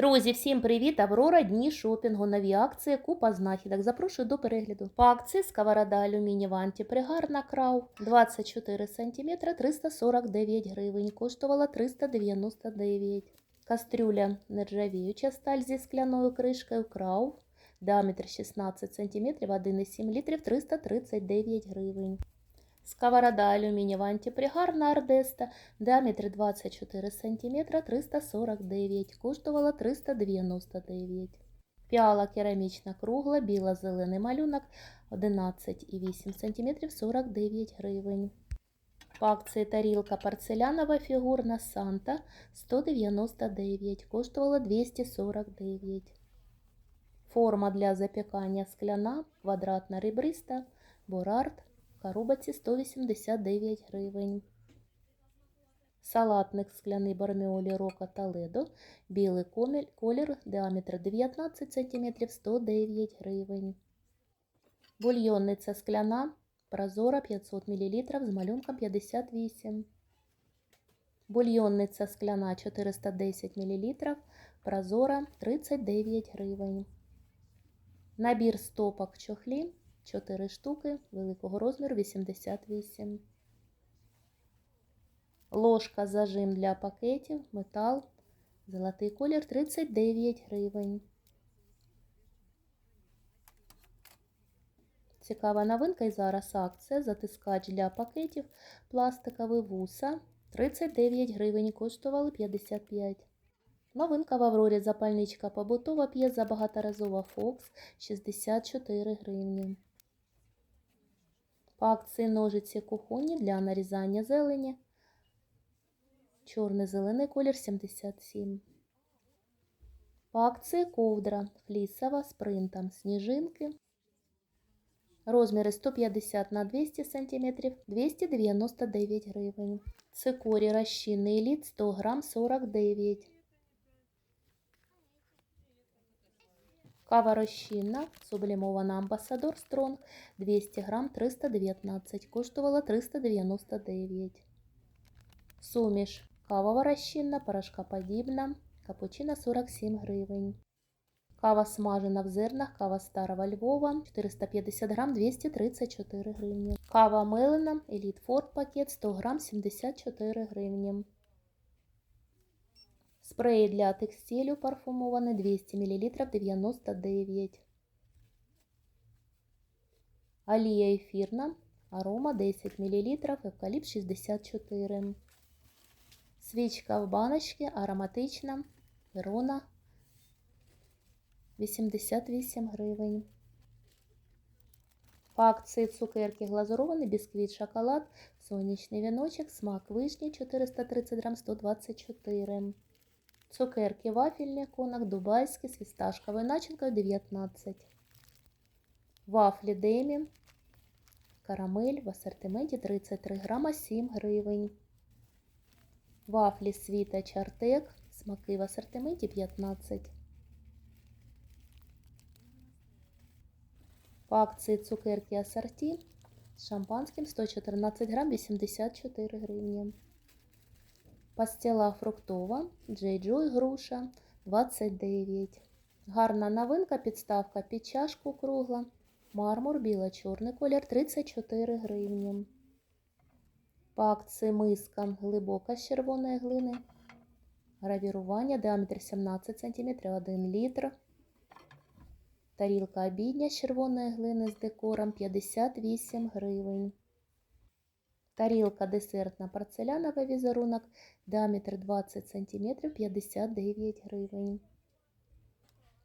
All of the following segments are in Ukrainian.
Друзі, всім привіт! Аврора, дні шопінгу, нові акції, купа знахідок. Запрошую до перегляду. По акції сковорода алюмінієва антипригарна крау 24 см 349 гривень, коштувала 399 Кастрюля нержавіюча сталь зі скляною кришкою крау, діаметр 16 см, 1,7 літрів 339 гривень. Сковорода алюмінієва антипригарна Ардеста, діаметр 24 см, 349, коштувала 399. Піала керамічна кругла, біла-зелений малюнок, 11,8 см, 49 гривень. По акції тарілка порцелянова фігурна Санта 199, коштувала 249. Форма для запікання скляна, квадратна ребриста, Борард в коробці 189 гривень. Салатник скляний барміолі Рока та Ледо. Білий колір, діаметр 19 см 109 гривень. Бульйонниця скляна, прозора 500 мл з малюнком 58. Бульйонниця скляна 410 мл, прозора 39 гривень. Набір стопок чохлі 4 штуки великого розміру 88. Ложка зажим для пакетів, метал, золотий колір 39 гривень. Цікава новинка і зараз акція. Затискач для пакетів, пластиковий вуса 39 гривень, коштували 55. Новинка в Аврорі запальничка побутова п'єза багаторазова Фокс 64 гривні. По акції ножиці кухонні для нарізання зелені. Чорний зелений колір 77. По акції ковдра флісова з принтом сніжинки. Розміри 150 на 200 см 299 гривень. Цикорі розчинний лід 100 грам 49 Кава розчинна, сублімована Амбасадор Стронг 200 грам 319, коштувала 399. Суміш кавова розчинна, порошкоподібна, капучино 47 гривень. Кава смажена в зернах, кава старого Львова 450 грам 234 гривні. Кава мелена, Еліт Форд пакет 100 грам 74 гривні. Спреї для текстилю парфумований 200 мл 99. Алія ефірна. Арома 10 мл, евкаліпт 64. Свічка в баночці ароматична. Верона 88 гривень. По акції цукерки глазурований бісквіт шоколад, сонячний віночок, смак вишні 430 грам 124 Цукерки вафельні конок, дубайські з фісташковою начинкою 19. Вафлі Демі. Карамель в асортименті 33 грама 7 гривень. Вафлі Світа Чартек. Смаки в асортименті 15. По акції цукерки асорті з шампанським 114 грам 84 гривні. Пастила фруктова, Джей Джой груша 29. Гарна новинка, підставка під чашку кругла. Мармур біло-чорний колір 34 гривні. По акції миска глибока з червоної глини. Гравірування діаметр 17 см 1 літр. Тарілка обідня з червоної глини з декором 58 гривень. Тарілка десертна порцеляновий візерунок, діаметр 20 см 59 гривень.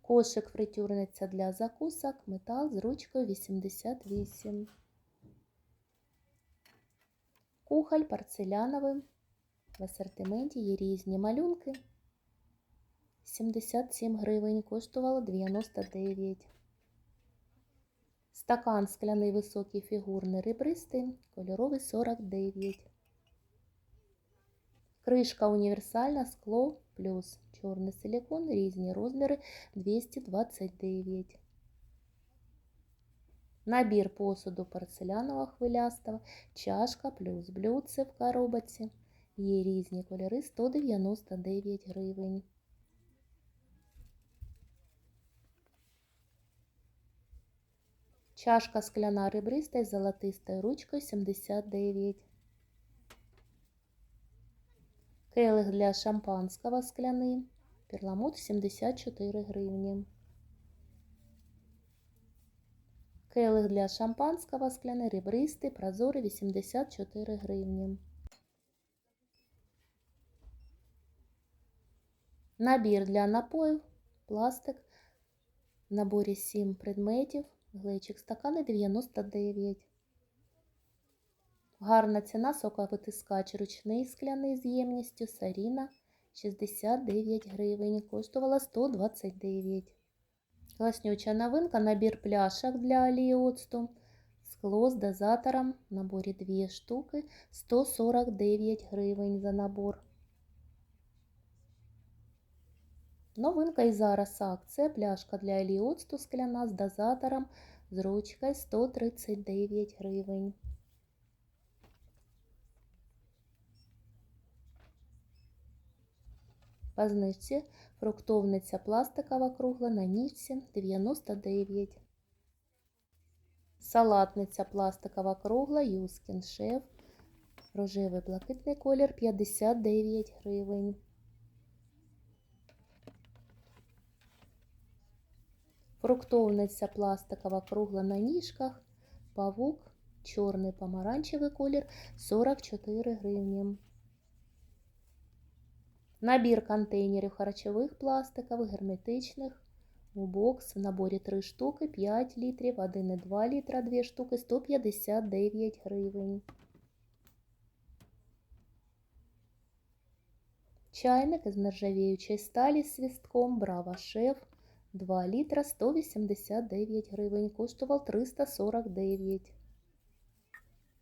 Кошик фритюрниця для закусок, метал з ручкою 88. Кухоль порцеляновий. В асортименті є різні малюнки. 77 гривень, коштувало 99 Стакан скляний високий фігурний ребристий, кольоровий 49. Кришка універсальна скло плюс чорний силикон, різні розміри 229. Набір посуду порцелянового хвилястого, чашка плюс блюдце в коробці. Є різні кольори 199 гривень. Чашка скляна ребриста із золотистою ручкою 79. Келих для шампанського скляний. Перламутр 74 гривні. Келих для шампанського скляний ребристий, прозорий 84 гривні. Набір для напоїв, пластик. В наборі 7 предметів. Глечик стакани 99. Гарна ціна соковитискач ручний скляний з ємністю Саріна 69 гривень. Коштувала 129. Класнюча новинка набір пляшок для олії оцту. Скло з дозатором. В наборі 2 штуки 149 гривень за набор. Новинка і зараз акція. Пляшка для олії оцту скляна з дозатором з ручкою 139 гривень. По знижці фруктовниця пластикова кругла на ніжці 99. Салатниця пластикова кругла Юскін шеф. Рожевий блакитний колір 59 гривень. Фруктовниця пластикова кругла на ніжках. Павук, чорний помаранчевий колір 44 гривні. Набір контейнерів харчових пластикових, герметичних. У бокс в наборі 3 штуки, 5 літрів, 1,2 літра, 2 штуки, 159 гривень. Чайник із нержавіючої сталі з свістком Браво Шеф 2 літра 189 гривень, коштував 349.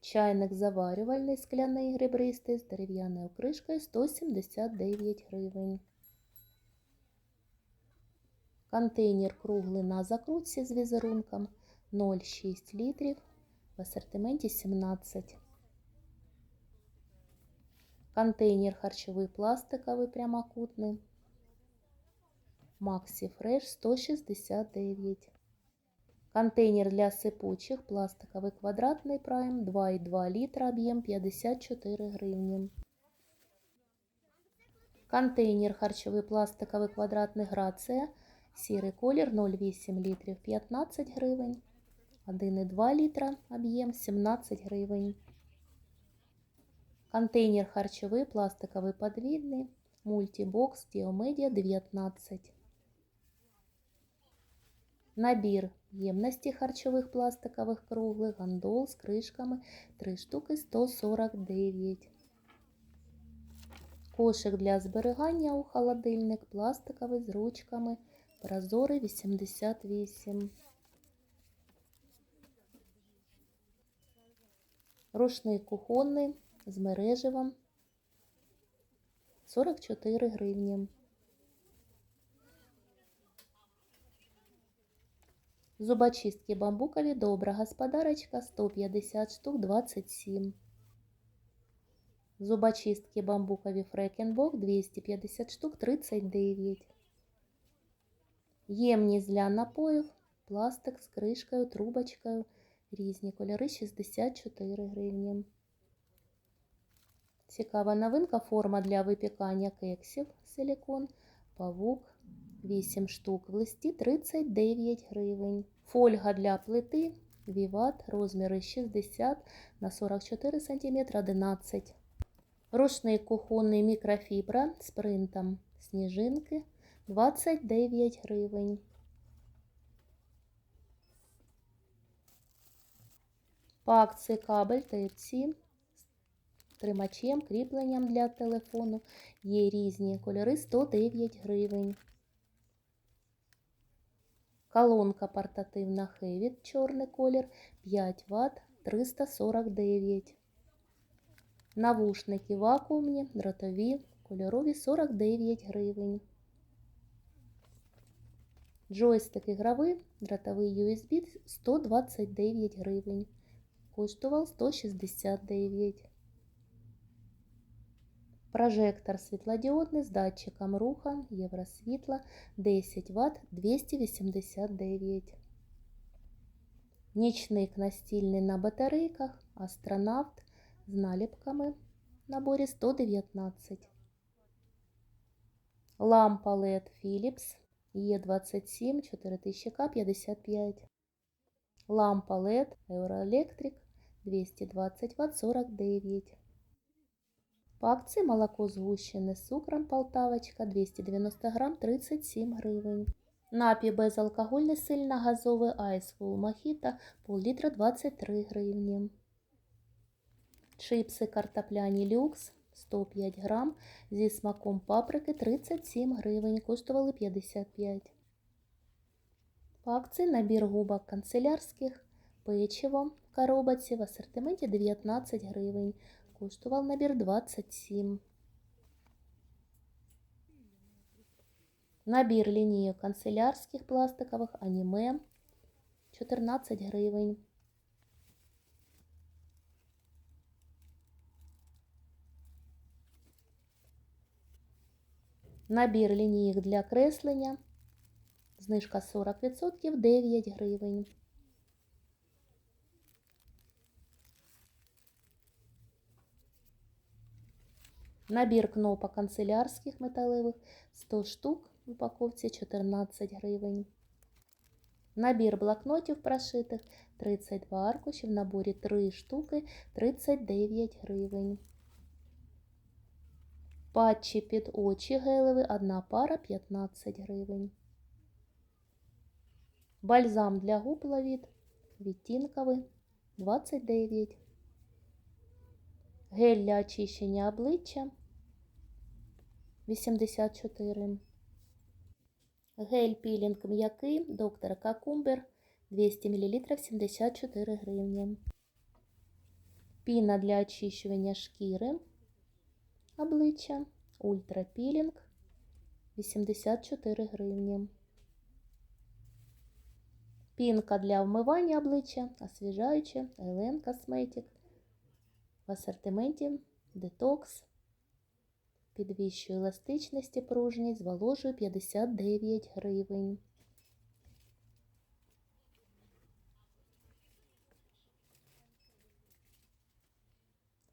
Чайник заварювальний скляний грибристий з дерев'яною кришкою 179 гривень. Контейнер круглий на закрутці з візерунком 0,6 літрів в асортименті 17. Контейнер харчовий пластиковий прямокутний. Максі Фреш 169. Контейнер для сипучих пластиковий квадратний прайм 2,2 літра, об'єм 54 гривні. Контейнер харчовий пластиковий квадратний грація. Сірий колір 0,8 літрів 15 гривень. 1,2 літра об'єм 17 гривень. Контейнер харчовий пластиковий подвійний. Мультибокс Діомедіа 19. Набір ємності харчових пластикових круглих, гандол з кришками 3 штуки 149. Кошик для зберігання у холодильник пластиковий з ручками. Прозорий 88. Рушник кухонний з мереживом 44 гривні. Зубочистки бамбукові добра господарочка 150 штук 27. Зубочистки бамбукові фрекенбок 250 штук 39. Ємність для напоїв, пластик з кришкою, трубочкою. Різні кольори 64 гривні. Цікава новинка форма для випікання кексів силікон, павук 8 штук в листі 39 гривень. Фольга для плити Віват розміри 60 на 44 см 11 Рушник кухонний мікрофібра з принтом сніжинки 29 гривень. По акції кабель Type-C з тримачем, кріпленням для телефону. Є різні кольори 109 гривень. Колонка портативна Hevit, чорний колір 5 Вт 349. Навушники вакуумні, дротові, кольорові 49 гривень. Джойстик ігровий, дротовий USB 129 гривень. Коштував 169. Прожектор світлодіодний з датчиком руха Євросвітла 10 Вт 289. Нічник настільний на батарейках, астронавт з наліпками в наборі 119. Лампа LED Philips Е27 4000К 55. Лампа LED Euroelectric 220 Вт 49. По акції молоко згущене з цукром Полтавочка 290 грам 37 гривень. Напій безалкогольний сильногазовий Ice Full Mojito пол-літра 23 гривні. Чипси картопляні люкс 105 грам зі смаком паприки 37 гривень, коштували 55. По акції набір губок канцелярських, печиво в коробці в асортименті 19 гривень, коштував набір 27. Набір лінійок канцелярських пластикових аніме 14 гривень. Набір лінійок для креслення. Знижка 40% 9 гривень. Набір кнопок канцелярських металевих 100 штук в упаковці 14 гривень. Набір блокнотів прошитих 32 аркуші в наборі 3 штуки 39 гривень. Патчі під очі гелеві, одна пара 15 гривень. Бальзам для губ лавіт відтінковий 29. Гель для очищення обличчя 84. Гель пілінг м'який доктор Какумбер 200 мл 74 гривні. Піна для очищування шкіри обличчя ультрапілінг 84 гривні. Пінка для вмивання обличчя, освіжаюча, Елен Косметик. Асортименті детокс. Підвищує еластичність і пружність, зволожує 59 гривень.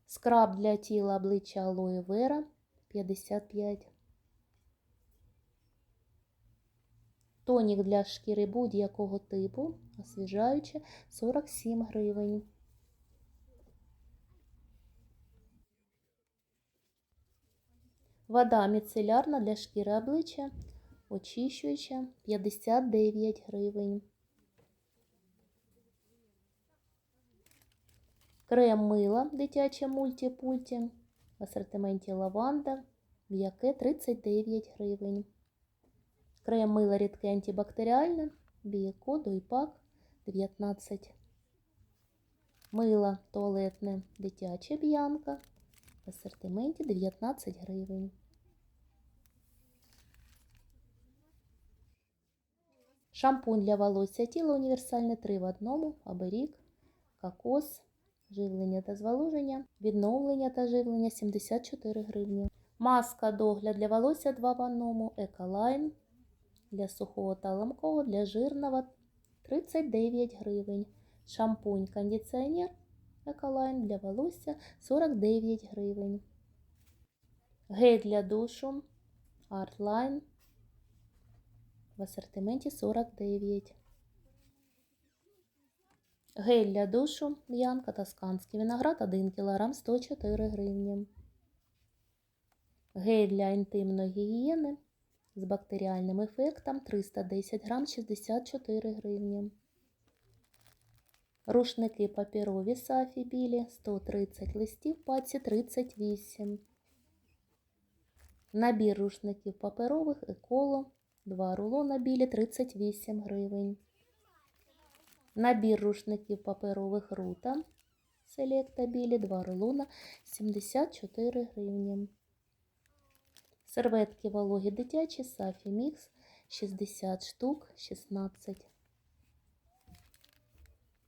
Скраб для тіла обличчя алоє вера 55. Тонік для шкіри будь-якого типу, освіжаюче 47 гривень. Вода міцелярна для шкіри обличчя, очищуюча 59 гривень. Крем мила дитяче мультипульті в асортименті лаванда, м'яке 39 гривень. Крем мила рідке антибактеріальне, бієко, дойпак 19. Мило туалетне дитяче б'янка в асортименті 19 гривень. Шампунь для волосся тіла універсальне 3 в одному, аберік, кокос, живлення та зволоження, відновлення та живлення 74 гривні. Маска догляд для волосся 2 в одному, еколайн для сухого та ламкого, для жирного 39 гривень. Шампунь кондиціонер еколайн для волосся 49 гривень. Гель для душу Artline в асортименті 49. Гель для душу Янка Тосканський виноград 1 кг 104 гривні. Гель для інтимної гігієни з бактеріальним ефектом 310 грам 64 гривні. Рушники паперові сафі білі 130 листів, паці 38. Набір рушників паперових еколо 2 рулона білі 38 гривень. Набір рушників паперових рута Селекта білі 2 рулона 74 гривні. Серветки вологі дитячі Сафі Мікс 60 штук 16.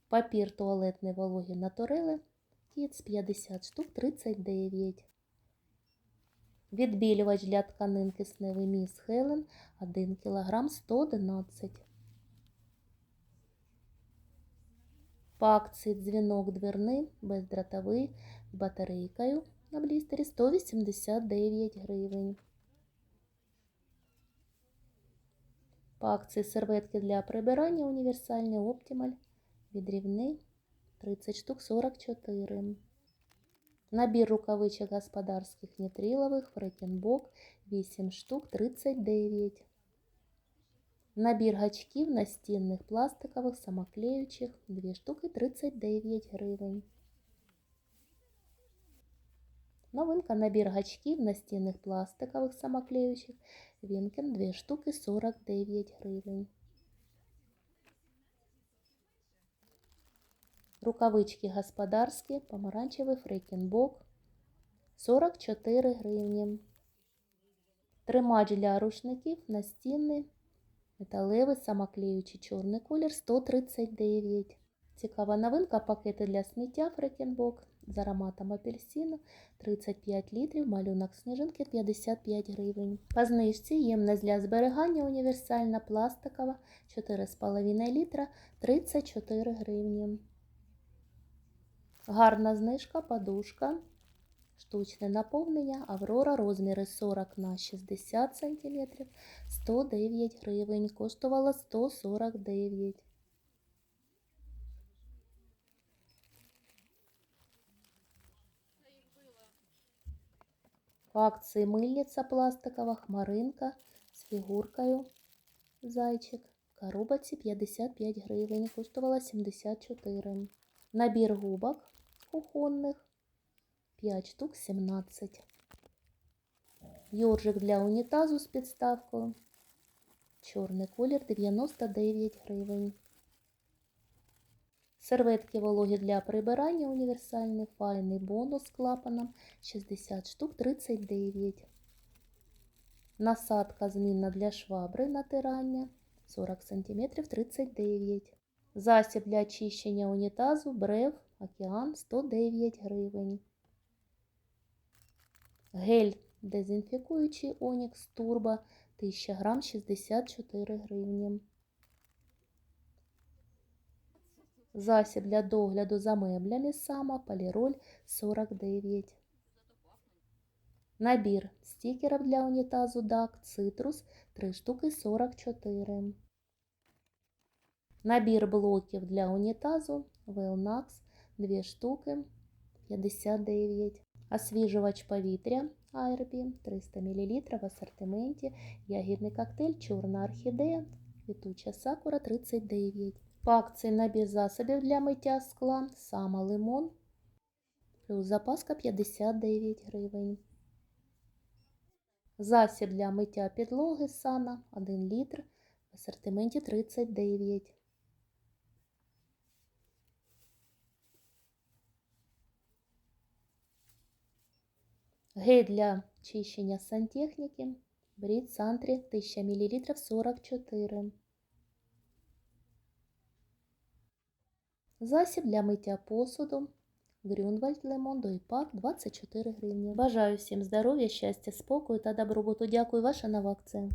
Папір туалетний вологі натурели Кіц 50 штук 39. Відбілювач для тканин кисневий міс Хелен 1 кг 111. По акції дзвінок дверний, бездротовий, з батарейкою на блістері 189 гривень. По акції серветки для прибирання універсальний Optimal відрівний 30 штук 44. Набір рукавичок господарських нітрилових фрекенбок 8 штук 39. Набір гачків настінних пластикових самоклеючих 2 штуки 39 гривень. Новинка набір гачків настінних пластикових самоклеючих Вінкен 2 штуки 49 гривень. Рукавички господарські, помаранчевий фрекенбок 44 гривні. Тримач для рушників настінний, металевий, самоклеючий чорний колір 139. Цікава новинка пакети для сміття фрекенбок з ароматом апельсину 35 літрів, малюнок сніжинки 55 гривень. По знижці ємність для зберігання універсальна пластикова 4,5 літра 34 гривні. Гарна знижка, подушка, штучне наповнення, Аврора, розміри 40 на 60 см, 109 гривень, коштувала 149. По акції мильниця пластикова, хмаринка з фігуркою зайчик. В коробці 55 гривень, коштувала 74. Набір губок кухонних 5 штук 17. Йоржик для унітазу з підставкою. Чорний колір 99 гривень. Серветки вологі для прибирання універсальний файний бонус з клапаном 60 штук 39. Насадка змінна для швабри натирання 40 см 39. Засіб для очищення унітазу Брев Океан 109 гривень. Гель дезінфікуючий Онікс Турбо 1000 грам 64 гривні. Засіб для догляду за меблями Сама Поліроль 49. Набір стікерів для унітазу DAC Citrus 3 штуки 44. Набір блоків для унітазу Wellnax 2 штуки 59. Освіжувач повітря Airby 300 мл в асортименті. Ягідний коктейль Чорна орхідея, квітуча сакура 39. По акції набір засобів для миття скла Сама лимон. Плюс запаска 59 гривень. Засіб для миття підлоги Сана 1 літр в асортименті 39. Гель для чищення сантехніки. Брід Сантрі 1000 мл 44. Засіб для миття посуду. Грюнвальд Лемон Дойпак 24 гривні. Бажаю всім здоров'я, щастя, спокою та добробуту. Дякую, ваша нова акція.